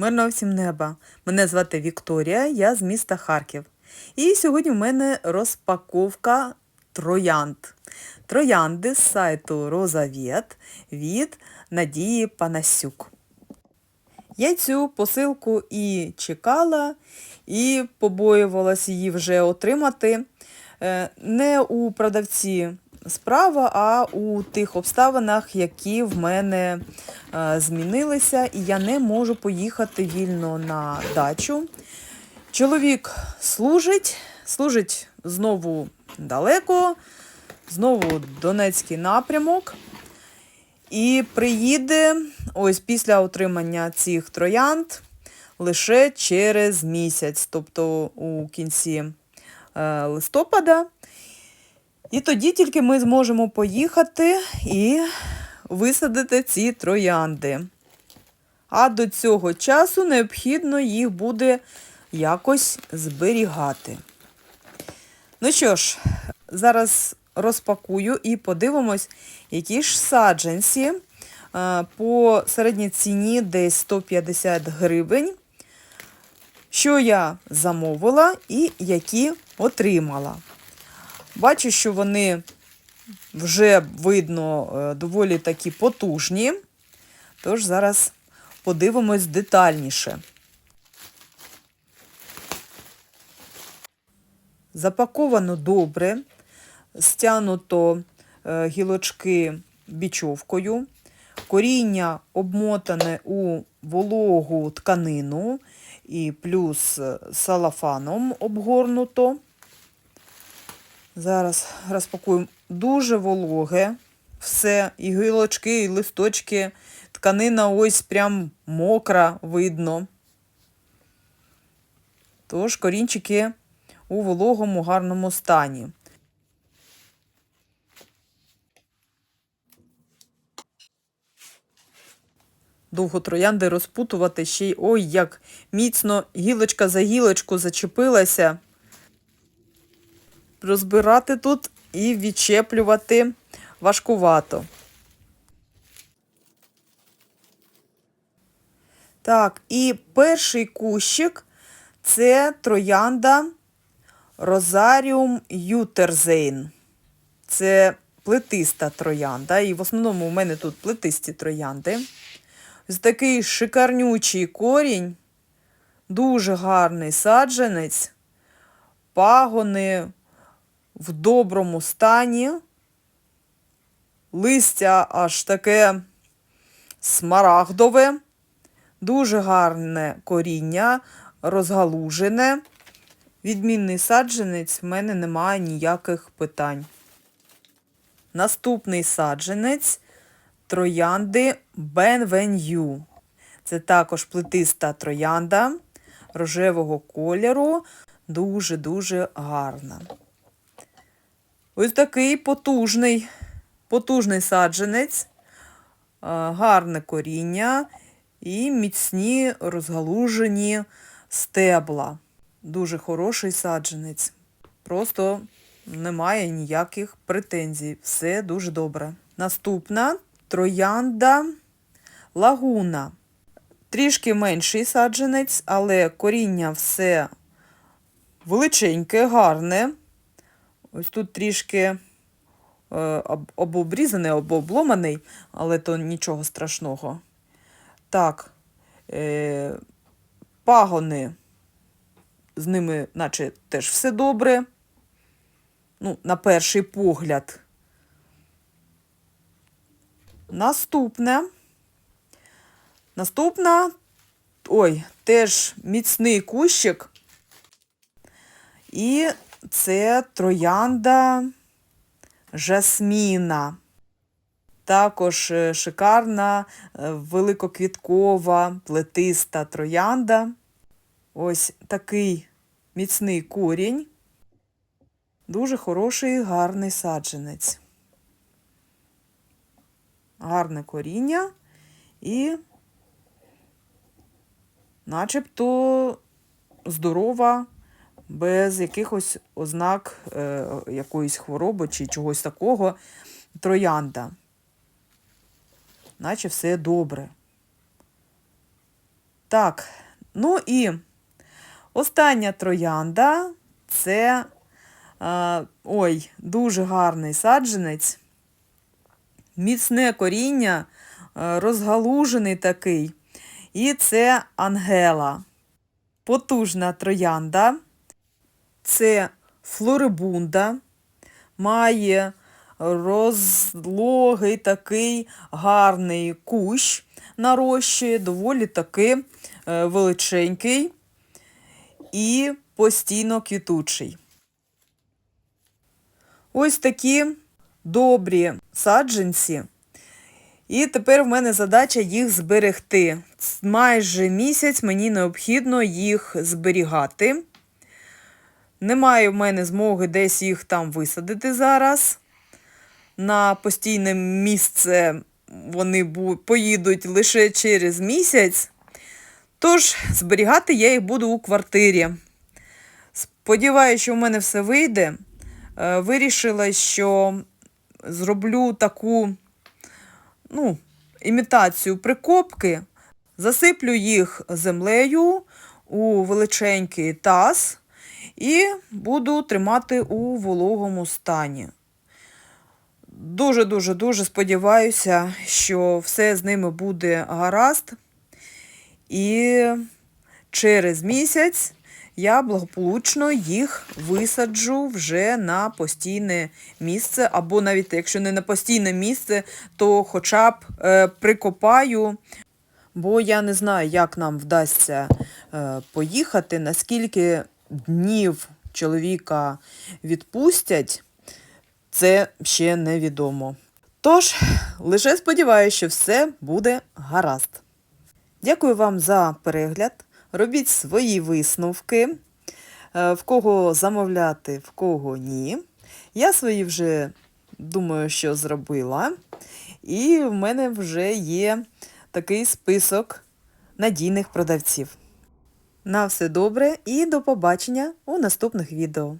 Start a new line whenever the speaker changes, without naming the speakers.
Мирного всім неба! Мене звати Вікторія, я з міста Харків. І сьогодні в мене розпаковка троянд. Троянди з сайту Розавєт від Надії Панасюк. Я цю посилку і чекала, і побоювалася її вже отримати. Е, Не у продавці справа, а у тих обставинах, які в мене змінилися, і я не можу поїхати вільно на дачу. Чоловік служить, служить знову далеко, знову Донецький напрямок. І приїде ось після отримання цих троянд лише через місяць, тобто у кінці е, листопада. І тоді тільки ми зможемо поїхати і висадити ці троянди. А до цього часу необхідно їх буде якось зберігати. Ну що ж, зараз розпакую і подивимось, які ж саджанці е, по середній ціні десь 150 гривень. Що я замовила і які отримала. Бачу, що вони вже видно е, доволі такі потужні. Тож зараз подивимось детальніше. Запаковано добре, стянуто е, гілочки бічовкою, коріння обмотане у вологу тканину і плюс салафаном обгорнуто. Зараз розпакуємо дуже вологе. Все, і гілочки, і листочки. Тканина ось прям мокра видно. Тож корінчики у вологому гарному стані. Довго троянди розпутувати ще й ой, як міцно гілочка за гілочку зачепилася розбирати тут і відчеплювати важкувато. Так, і перший кущик це троянда Розаріум Ютерзейн. Це плетиста троянда. І в основному у мене тут плетисті троянди. Ось такий шикарнючий корінь, дуже гарний саджанець, пагони в доброму стані. Листя аж таке смарагдове, дуже гарне коріння, розгалужене. Відмінний саджанець в мене немає ніяких питань. Наступний саджанець троянди Бенвеню. Це також плетиста троянда рожевого кольору, дуже-дуже гарна. Ось такий потужний, потужний саджанець, гарне коріння і міцні розгалужені стебла. Дуже хороший саджанець. Просто немає ніяких претензій. Все дуже добре. Наступна троянда лагуна. Трішки менший саджанець, але коріння все величеньке, гарне. Ось тут трішки е, або обрізаний, або обломаний, але то нічого страшного. Так, е, пагони, з ними, наче теж все добре. Ну, на перший погляд. Наступне. Наступна, ой, теж міцний кущик. І це троянда жасміна. Також е, шикарна, е, великоквіткова, плетиста троянда. Ось такий міцний корінь. Дуже хороший, гарний саджанець. Гарне коріння і начебто здорова без якихось ознак е, якоїсь хвороби чи чогось такого троянда. Наче все добре. Так, ну і остання троянда це е, ой, дуже гарний саджанець. Міцне коріння, е, розгалужений такий. І це Ангела. Потужна троянда. Це флорибунда. Має розлогий такий гарний кущ нарощує, доволі таки е, величенький і постійно квітучий. Ось такі добрі саджанці. І тепер в мене задача їх зберегти. Майже місяць мені необхідно їх зберігати. Немає в мене змоги десь їх там висадити зараз. На постійне місце вони поїдуть лише через місяць. Тож зберігати я їх буду у квартирі. Сподіваюся, що в мене все вийде. Е, Вирішила, що зроблю таку ну, імітацію прикопки, засиплю їх землею у величенький таз і буду тримати у вологому стані. Дуже-дуже дуже сподіваюся, що все з ними буде гаразд. І через місяць я благополучно їх висаджу вже на постійне місце, або навіть якщо не на постійне місце, то хоча б е, прикопаю. Бо я не знаю, як нам вдасться е, поїхати, наскільки днів чоловіка відпустять, це ще невідомо. Тож, лише сподіваюся, що все буде гаразд. Дякую вам за перегляд. Робіть свої висновки, е, в кого замовляти, в кого ні. Я свої вже думаю, що зробила. І в мене вже є такий список надійних продавців. На все добре і до побачення у наступних відео.